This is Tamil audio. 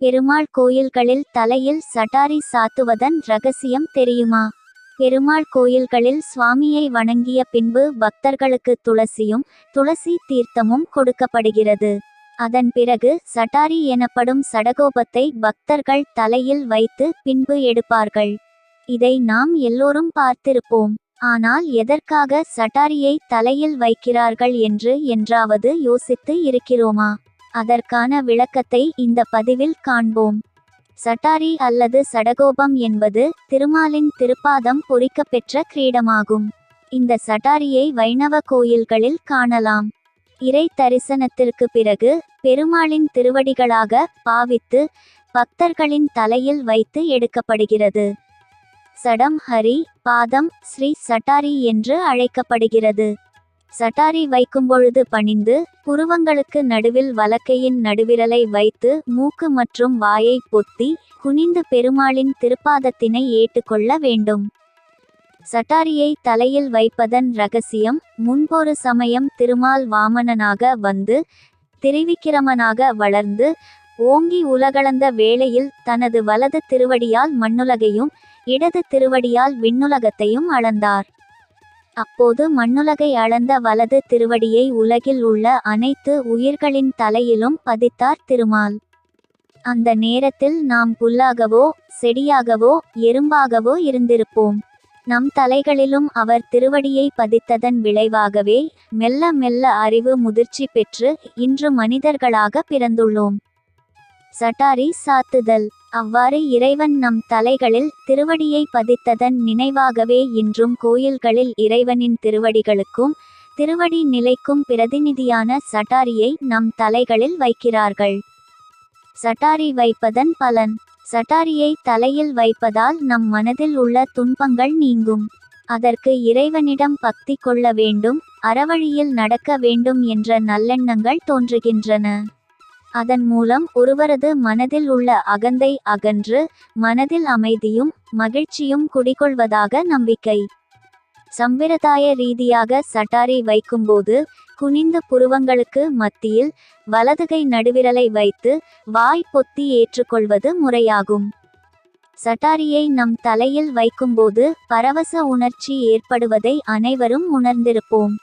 பெருமாள் கோயில்களில் தலையில் சட்டாரி சாத்துவதன் ரகசியம் தெரியுமா? பெருமாள் கோயில்களில் சுவாமியை வணங்கிய பின்பு பக்தர்களுக்கு துளசியும் துளசி தீர்த்தமும் கொடுக்கப்படுகிறது. அதன் பிறகு சட்டாரி எனப்படும் சடகோபத்தை பக்தர்கள் தலையில் வைத்து பின்பு எடுப்பார்கள். இதை நாம் எல்லோரும் பார்த்திருப்போம். ஆனால் எதற்காக சட்டாரியை தலையில் வைக்கிறார்கள் என்று என்றாவது யோசித்து இருக்கிறோமா? அதற்கான விளக்கத்தை இந்த பதிவில் காண்போம். சட்டாரி அல்லது சடகோபம் என்பது திருமாலின் திருப்பாதம் பொறிக்கப்பெற்ற கிரீடமாகும். இந்த சட்டாரியை வைணவ கோயில்களில் காணலாம். இறை தரிசனத்திற்கு பிறகு பெருமாளின் திருவடிகளாக பாவித்து பக்தர்களின் தலையில் வைத்து எடுக்கப்படுகிறது. சடம் ஹரி பாதம் ஸ்ரீ சட்டாரி என்று அழைக்கப்படுகிறது. சட்டாரி வைக்கும்பொழுது பணிந்து புருவங்களுக்கு நடுவில் வலக்கையின் நடுவிரலை வைத்து மூக்கு மற்றும் வாயை பொத்தி குனிந்து பெருமாளின் திருப்பாதத்தினை ஏற்றுக்கொள்ள வேண்டும். சட்டாரியை தலையில் வைப்பதன் ரகசியம் முன்பொரு சமயம் திருமால் வாமனனாக வந்து திரிவிக்கிரமனாக வளர்ந்து ஓங்கி உலகளந்த வேளையில் தனது வலது திருவடியால் மண்ணுலகையும் இடது திருவடியால் விண்ணுலகத்தையும் அளந்தார். அப்போது மண்ணுலகை அளந்த வலது திருவடியை உலகில் உள்ள அனைத்து உயிர்களின் தலையிலும் பதித்தார் திருமால். அந்த நேரத்தில் நாம் புல்லாகவோ செடியாகவோ எறும்பாகவோ இருந்திருப்போம். நம் தலைகளிலும் அவர் திருவடியை பதித்ததன் விளைவாகவே மெல்ல மெல்ல அறிவு முதிர்ச்சி பெற்று இன்று மனிதர்களாக பிறந்துள்ளோம். சட்டாரி சாத்துதல். அவ்வாறு இறைவன் நம் தலைகளில் திருவடியை பதித்ததன் நினைவாகவே இன்றும் கோயில்களில் இறைவனின் திருவடிகளுக்கும் திருவடி நிலைக்கும் பிரதிநிதியான சட்டாரியை நம் தலைகளில் வைக்கிறார்கள். சட்டாரி வைப்பதன் பலன். சட்டாரியை தலையில் வைப்பதால் நம் மனதில் உள்ள துன்பங்கள் நீங்கும். அதற்கு இறைவனிடம் பக்தி கொள்ள வேண்டும் அறவழியில் நடக்க வேண்டும் என்ற நல்லெண்ணங்கள் தோன்றுகின்றன. அதன் மூலம் ஒருவரது மனதில் உள்ள அகந்தை அகன்று மனதில் அமைதியும் மகிழ்ச்சியும் குடிகொள்வதாக நம்பிக்கை. சம்பிரதாய ரீதியாக சட்டாரி வைக்கும்போது குனிந்த புருவங்களுக்கு மத்தியில் வலதுகை நடுவிரலை வைத்து வாய் பொத்தி ஏற்றுக்கொள்வது முறையாகும். சட்டாரியை நம் தலையில் வைக்கும்போது பரவச உணர்ச்சி ஏற்படுவதை அனைவரும் உணர்ந்திருப்போம்.